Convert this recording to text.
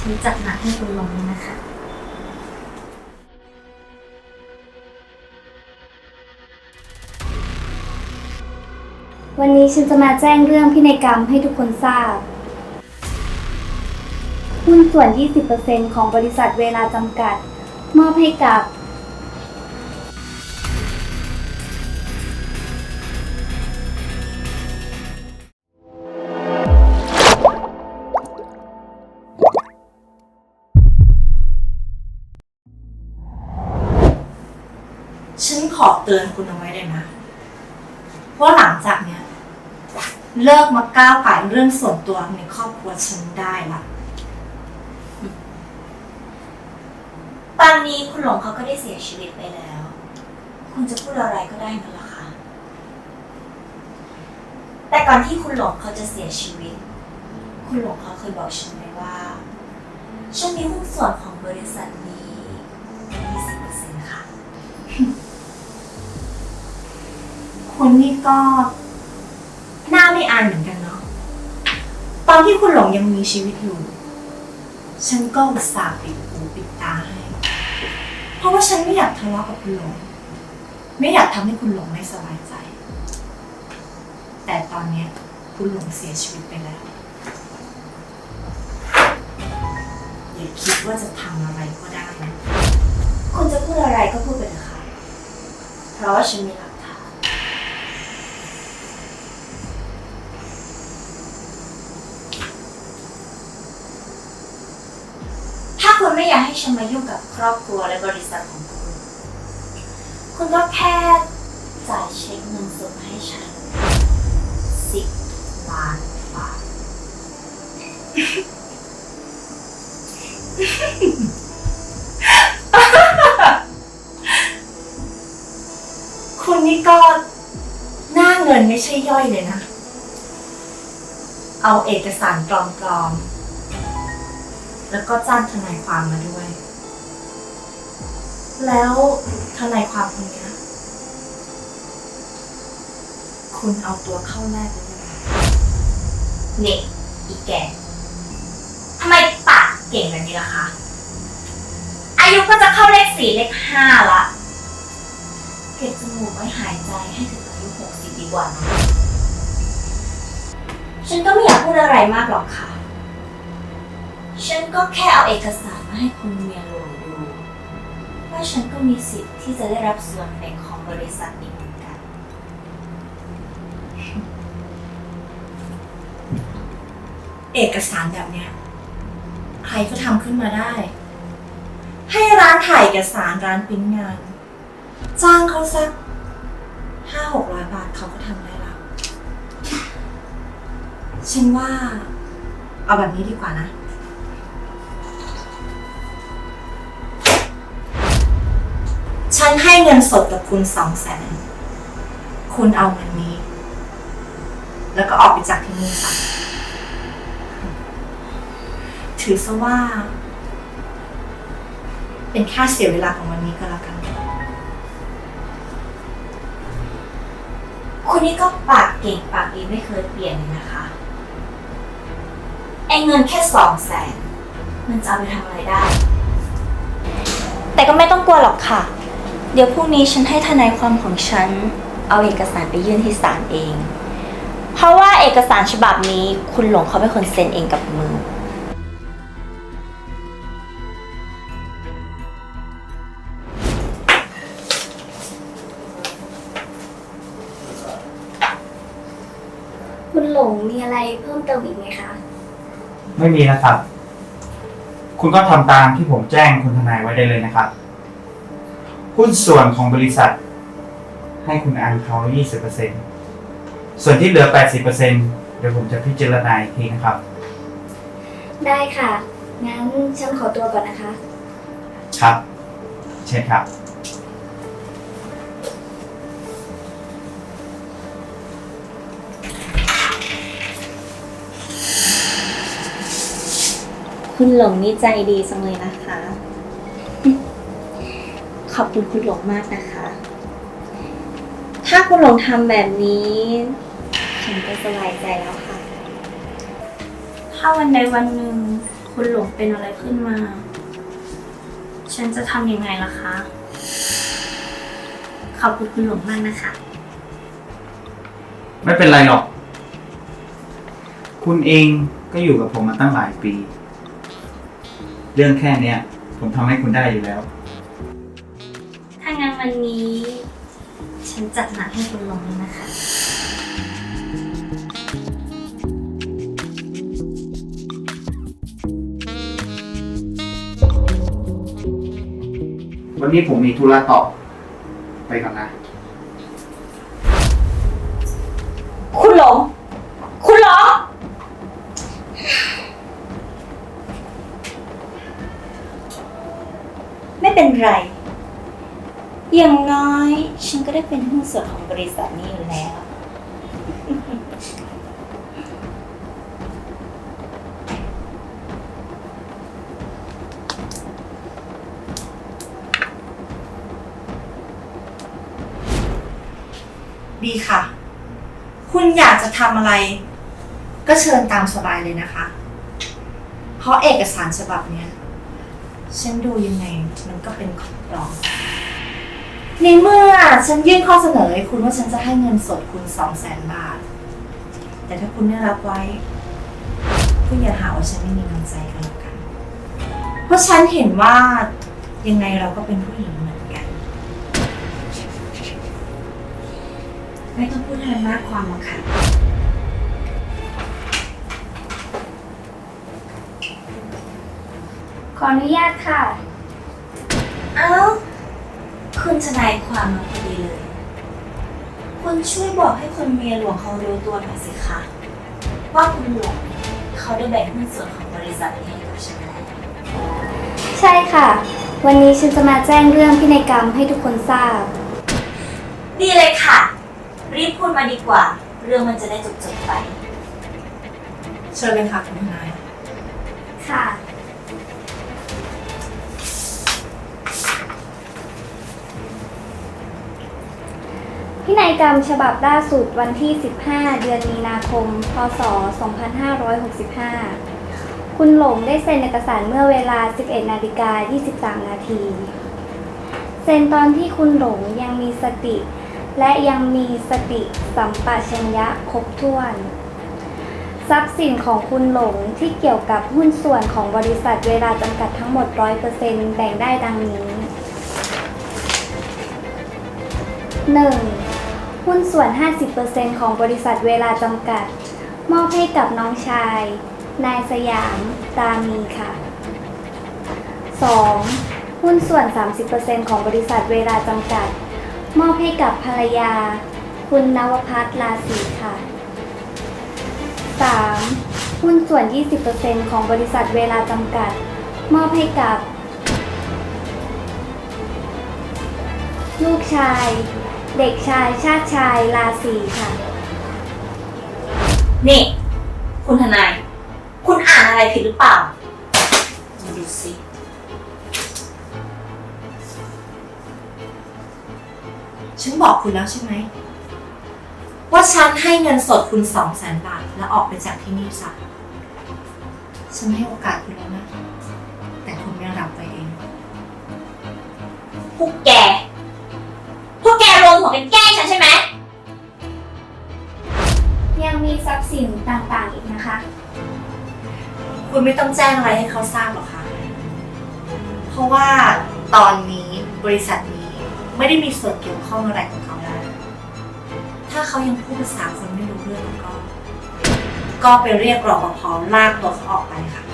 ฉันจัดหนักให้คุณลงเลยนะคะ วันนี้ฉันจะมาแจ้งเรื่องพินัยกรรมให้ทุกคนทราบ หุ้นส่วน 20%ของบริษัทเวลาจำกัด มอบให้กับ เตือนคุณเอาไว้เลยนะว่าหลังจากเนี้ยเลิกมาก้าวไก่ายเรื่องส่วนตัวในครอบครัวฉันได้ละตอนนี้คุณหลงเขาก็ได้เสียชีวิตไปแล้ว คุณจะพูดอะไรก็ได้นั่นแหละค่ะ แต่ก่อนที่คุณหลงเขาจะเสียชีวิต คุณหลงเขาเคยบอกฉันไว้ว่า ฉันมีหุ้นส่วนของบริษัทนี้ คุณนี่ก็ หน้าไม่อายเหมือนกันเนาะ ตอนที่คุณหลงยังมีชีวิตอยู่ ฉันก็อุตส่าห์ปิดหูปิดตาให้ เพราะว่าฉันไม่อยากทะเลาะกับคุณหลง ไม่อยากทำให้คุณหลงไม่สบายใจ แต่ตอนเนี้ยคุณหลงเสียชีวิตไปแล้ว อย่าคิดว่าจะทำอะไรก็ได้นะ คุณจะพูดอะไรก็พูดไปเถอะค่ะ เพราะว่าฉันมีหลั ให้ฉันมายุ่งกับครอบครัวและบริษัทของคุณ คุณก็แค่จ่ายเช็คเงินสดมาให้ฉันสิบล้านบาท คุณนี่ก็หน้าเงินไม่ใช่ย่อยเลยนะ เอาเอกสารปลอมๆ แล้วก็จ้างทนายความมาด้วย แล้วทนายความคนเนี้ยคุณเอาตัวเข้าแลกหรือยังนี่อีแกทำไมปากเก่งแบบนี้ล่ะคะ อายุก็จะเข้าเลขสี่เลขห้าละเก็บจมูกไว้หายใจให้ถึงอายุหกสิบดีกว่านะฉันก็ไม่อยากพูดอะไรมากหรอกค่ะ ฉันก็แค่เอาเอกสารมาให้คุณเมียหลวงดู ว่าฉันก็มีสิทธิ์ที่จะได้รับส่วนแบ่งของบริษัทนี้เหมือนกัน เอกสารแบบเนี้ยใครก็ทำขึ้นมาได้ ให้ร้านถ่ายเอกสารร้านปริ้นงาน จ้างเขาสักห้าหกร้อยบาทเขาก็ทำได้ล้วฉันว่า เอาแบบนี้ดีกว่านะ ฉันให้เงินสดกับคุณสองแสน คุณเอาเงินนี้ แล้วก็ออกไปจากที่นี่ซะถือซะว่า เป็นค่าเสียเวลาของวันนี้ก็แล้วกัน คุณนี่ก็ปากเก่งปากดีไม่เคยเปลี่ยนเลยนะคะ ไอ้เงินแค่สองแสน มันจะเอาไปทำอะไรได้ แต่ก็ไม่ต้องกลัวหรอกค่ะ เดี๋ยวพรุ่งนี้ฉันให้ทนายความของฉัน เอาเอกสารไปยื่นที่ศาลเอง เพราะว่าเอกสารฉบับนี้คุณหลงเขาเป็นคนเซ็นเองกับมือ คุณหลงมีอะไรเพิ่มเติมอีกไหมคะ ไม่มีนะครับ คุณก็ทำตามที่ผมแจ้งคุณทนายไว้ได้เลยนะครับ หุ้นส่วนของบริษัท ให้คุณอันเขา 20%ส่วนที่เหลือ 80%เดี๋ยวผมจะพิจารณาอีกทีนะครับ ได้ค่ะ งั้นฉันขอตัวก่อนนะคะ ครับ เช่นครับ คุณหลงนี่ใจดีจังเลยนะคะ ขอบคุณคุณหลงมากนะคะ ถ้าคุณหลงทำแบบนี้ ฉันก็สบายใจแล้วค่ะ ถ้าวันใดวันหนึ่งคุณคุณหลงเป็นอะไรขึ้นมา ฉันจะทำยังไงล่ะคะ ขอบคุณคุณหลงมากนะคะ ไม่เป็นไรหรอก คุณเองก็อยู่กับผมมาตั้งหลายปี เรื่องแค่เนี้ย ผมทำให้คุณได้อยู่แล้วถ้างั้น วันนี้ ฉันจัดหนักให้คุณหลงเลยนะคะ วันนี้ผมมีธุระต่อ ไปก่อนนะ คุณหลง คุณหลง ไม่เป็นไร อย่างน้อย ฉันก็ได้เป็นหุ้นส่วนของบริษัทนี้อยู่แล้ว ดีค่ะ คุณอยากจะทำอะไร ก็เชิญตามสบายเลยนะคะ เพราะเอกสารฉบับเนี้ย ฉันดูยังไงมันก็เป็นของปลอม ในเมื่อฉันยื่นข้อเสนอให้คุณว่าฉันจะให้เงินสดคุณสองแสนบาท แต่ถ้าคุณไม่รับไว้ คุณอย่าหาว่าฉันไม่มีน้ำใจกันแล้วกัน เพราะฉันเห็นว่ายังไงเราก็เป็นผู้หญิงเหมือนกัน ไม่ต้องพูดอะไรมากความหรอกค่ะ ขออนุญาตค่ะ เอ้า คุณทนายความมาพอดีเลย คุณช่วยบอกให้คนเมียหลวงเขารู้ตัวหน่อยสิคะ ว่าคุณหลวงเขาได้แบ่งหุ้นส่วนของบริษัทนี้ให้กับฉันแล้วใช่ค่ะ วันนี้ฉันจะมาแจ้งเรื่องพินัยกรรมให้ทุกคนทราบ ดีเลยค่ะ รีบพูดมาดีกว่า เรื่องมันจะได้จบๆไป เชิญเลยค่ะคุณทนาย ค่ะ พินัยกรรมฉบับล่าสุดวันที่ 15 เดือนมีนาคม พศ 2565 คุณหลงได้เซ็นเอกสารเมื่อเวลา 11 นาฬิกา 23 นาที เซ็นตอนที่คุณหลงยังมีสติ และยังมีสติสัมปชัญญะครบถ้วน ทรัพย์สินของคุณหลงที่เกี่ยวกับหุ้นส่วนของบริษัทเวลาจำกัดทั้งหมด 100%แบ่งได้ดังนี้ 1. หุ้นส่วน 50%ของบริษัทเวลาจำกัด มอบให้กับน้องชาย นายสยามตามีค่ะ 2. หุ้นส่วน 30%ของบริษัทเวลาจำกัด มอบให้กับภรรยา คุณนวพัฒน์ลาศีค่ะ 3. หุ้นส่วน 20%ของบริษัทเวลาจำกัด มอบให้กับ ลูกชาย เด็กชายชาติชายลาศีค่ะ นี่ คุณทนาย คุณอ่านอะไรผิดหรือเปล่ามาดูสิ ฉันบอกคุณแล้วใช่ไหม ว่าฉันให้เงินสดคุณสองแสนบาท แล้วออกไปจากที่นี่ซะฉันให้โอกาสคุณแล้วนะ แต่คุณไม่รับไปเอง พวกแกพวกแกรวม หัวกันแกล้งฉันใช่ไหม ยังมีทรัพย์สินต่างๆอีกนะคะ คุณไม่ต้องแจ้งอะไรให้เขาทราบหรอกค่ะ เพราะว่าตอนนี้บริษัทนี้ไม่ได้มีส่วนเกี่ยวข้องอะไรกับเขาแล้ว ถ้าเขายังพูดภาษาคนไม่รู้เรื่องแล้วก็ ก็ไปเรียกรปภลากตัวเขาออกไปค่ะ